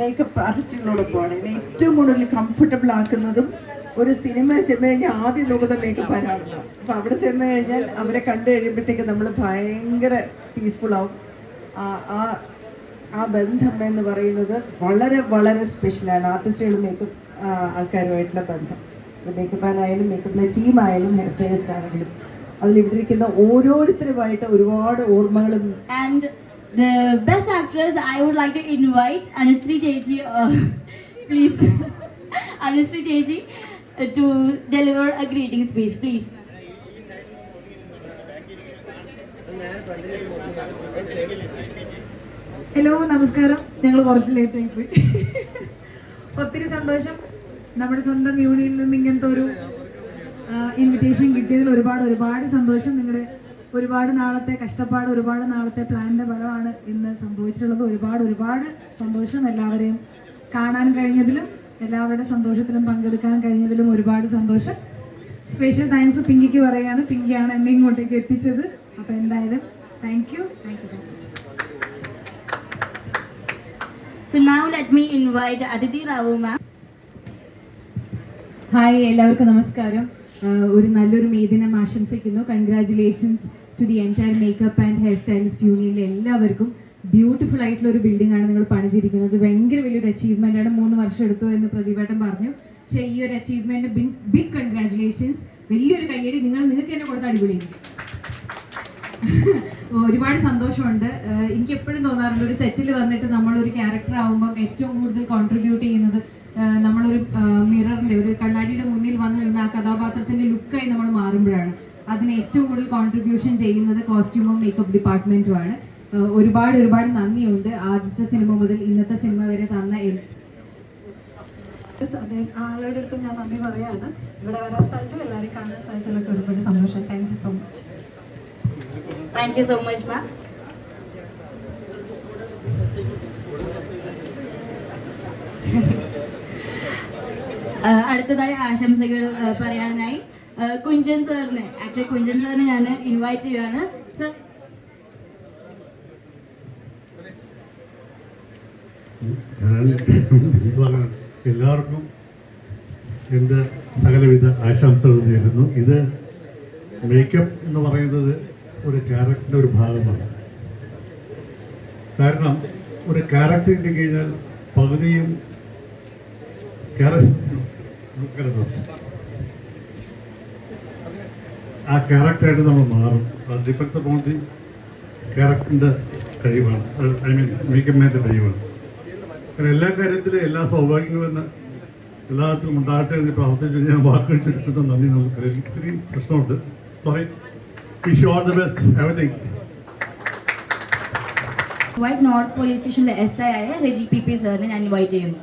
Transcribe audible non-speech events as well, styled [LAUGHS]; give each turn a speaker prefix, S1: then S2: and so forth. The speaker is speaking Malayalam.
S1: മേക്കപ്പ് ആർട്ടിസ്റ്റുകളോടൊപ്പമാണ് എന്നെ ഏറ്റവും കൂടുതൽ കംഫർട്ടബിൾ ആക്കുന്നതും ഒരു സിനിമ ചെന്ന് കഴിഞ്ഞാൽ ആദ്യം നോക്കുന്ന മേക്കപ്പ് ആരാണെന്ന്. അപ്പൊ അവിടെ ചെന്ന് കഴിഞ്ഞാൽ അവരെ കണ്ടു കഴിയുമ്പോഴത്തേക്ക് നമ്മൾ ഭയങ്കര പീസ്ഫുൾ ആവും. ആ ആ ബന്ധം എന്ന് പറയുന്നത് വളരെ വളരെ സ്പെഷ്യലാണ് ആർട്ടിസ്റ്റുകളും മേക്കപ്പ് ആൾക്കാരുമായിട്ടുള്ള ബന്ധം. മേക്കപ്പ് ആയാലും മേക്കപ്പിലെ ടീമായാലും ഹെയർ സ്റ്റൈലിസ്റ്റ് ആണെങ്കിലും അതിൽ ഇവിടെ ഇരിക്കുന്ന ഓരോരുത്തരുമായിട്ട് ഒരുപാട് ഓർമ്മകളും
S2: And the best actress, I would like to invite Anusri Teji, uh, please, Anusri Teji, uh, to deliver a greeting speech, please.
S3: Hello നമസ്കാരം ഞങ്ങൾ കുറച്ച് ലേറ്റ് ആയി പോയി ഒത്തിരി സന്തോഷം നമ്മുടെ സ്വന്തം യൂണിയനിൽ നിന്ന് ഇങ്ങനത്തെ ഒരു ഇൻവിറ്റേഷൻ കിട്ടിയതിൽ ഒരുപാട് ഒരുപാട് സന്തോഷം നിങ്ങളുടെ ഒരുപാട് നാളത്തെ കഷ്ടപ്പാട് ഒരുപാട് നാളത്തെ പ്ലാനിന്റെ ഫലമാണ് ഇന്ന് സംഭവിച്ചിട്ടുള്ളത്. ഒരുപാട് ഒരുപാട് സന്തോഷം എല്ലാവരെയും കാണാൻ കഴിഞ്ഞതിലും എല്ലാവരുടെ സന്തോഷത്തിലും പങ്കെടുക്കാൻ കഴിഞ്ഞതിലും ഒരുപാട് സന്തോഷം. സ്പെഷ്യൽ താങ്ക്സ് പിങ്കിക്ക് പറയാണ്. പിങ്കിയാണ് എന്നെ ഇങ്ങോട്ടേക്ക് എത്തിച്ചത്. അപ്പോൾ എന്തായാലും thank you thank you so much
S2: So now let me invite Aditi Rao ma'am.
S4: Hi എല്ലാവർക്കും നമസ്കാരം. ഒരു നല്ലൊരു മേദിനം ദിനം ആശംസിക്കുന്നു. Congratulations to the entire makeup and hair stylist യൂണിയനിലെ എല്ലാവർക്കും. ബ്യൂട്ടിഫുൾ ആയിട്ടുള്ള ഒരു ബിൽഡിംഗ് ആണ് നിങ്ങൾ പണിതിരിക്കുന്നത്. ഭയങ്കര വലിയൊരു അച്ചീവ്മെന്റ് ആണ്. മൂന്ന് വർഷം എടുത്തു എന്ന് പ്രതിവേട്ടൻ പറഞ്ഞു. പക്ഷേ ഈ ഒരു അച്ചീവ്മെന്റ് ബിഗ് കൺഗ്രാറ്റുലേഷൻസ് വലിയൊരു കയ്യടി. നിങ്ങൾ നിങ്ങൾക്ക് തന്നെ കൊടുത്ത അടിപൊളിയായിരിക്കും [LAUGHS] ഒരുപാട് സന്തോഷമുണ്ട്. എനിക്ക് എപ്പോഴും തോന്നാറുണ്ട് ഒരു സെറ്റിൽ വന്നിട്ട് നമ്മളൊരു ക്യാരക്ടർ ആവുമ്പോൾ ഏറ്റവും കൂടുതൽ കോൺട്രിബ്യൂട്ട് ചെയ്യുന്നത് നമ്മളൊരു മിററിന്റെ ഒരു കണ്ണാടിയുടെ ആ കഥാപാത്രത്തിന്റെ ലുക്കായി നമ്മൾ മാറുമ്പോഴാണ് അതിന് ഏറ്റവും കൂടുതൽ കോൺട്രിബ്യൂഷൻ ചെയ്യുന്നത് കോസ്റ്റ്യൂമും മേക്കപ്പ് ഡിപ്പാർട്ട്മെന്റുമാണ് ഒരുപാട് ഒരുപാട് നന്ദിയുണ്ട് ആദ്യത്തെ സിനിമ മുതൽ ഇന്നത്തെ സിനിമ വരെ തന്ന
S3: ആളുടെ അടുത്ത് ഞാൻ നന്ദി പറയാണ്. ഇവിടെ വരാൻ സാധിച്ചു. എല്ലാവരെയും കാണാൻ സാധിച്ചതിലൊക്കെ ഒരുപാട് സന്തോഷം. Thank you so much
S2: Thank you much ma'am [LAUGHS] അടുത്തതായി ആശംസകൾ പറയാനായി. കുഞ്ചൻ സാറിനെ ആക്ച്വലി കുഞ്ചൻ സാറിനെ ഞാൻ ഇൻവൈറ്റ് ചെയ്യുകയാണ് സർ
S5: ഞാൻ എല്ലാവർക്കും എന്റെ സകലവിധ ആശംസകൾ നേരുന്നു. ഇത് മേക്കപ്പ് എന്ന് പറയുന്നത് ഒരു ക്യാരക്ടറിന്റെ ഒരു ഭാഗമാണ്. കാരണം ഒരു ക്യാരക്ടർ കിട്ടി കഴിഞ്ഞാൽ പകുതിയും ആ ക്യാരക്ടറായിട്ട് നമ്മൾ മാറും. അത് ഡിപ്പെൻസ് അപ്പോൺ ക്യാരക്ടറിന്റെ കഴിവാണ്. ഐ മീൻ മേക്കപ്പ് മാന്റെ കഴിവാണ്. കാരണം എല്ലാ കാര്യത്തിലും എല്ലാ സൗഭാഗ്യങ്ങളും എല്ലാത്തിലും ഉണ്ടാകട്ടെ എന്ന് പ്രാർത്ഥിച്ചു ഞാൻ വാക്കുകൾ ചുരുക്കുന്ന നന്ദി നമസ്കാരം. ഇത്തിരി പ്രശ്നമുണ്ട്. Sorry wish all the best everyone
S2: white north police സ്റ്റേഷനിലെ എസ് ഐ ആയ റെജി പി പി സാറിനെ ഞാൻ ഇൻവൈറ്റ് ചെയ്യുന്നു.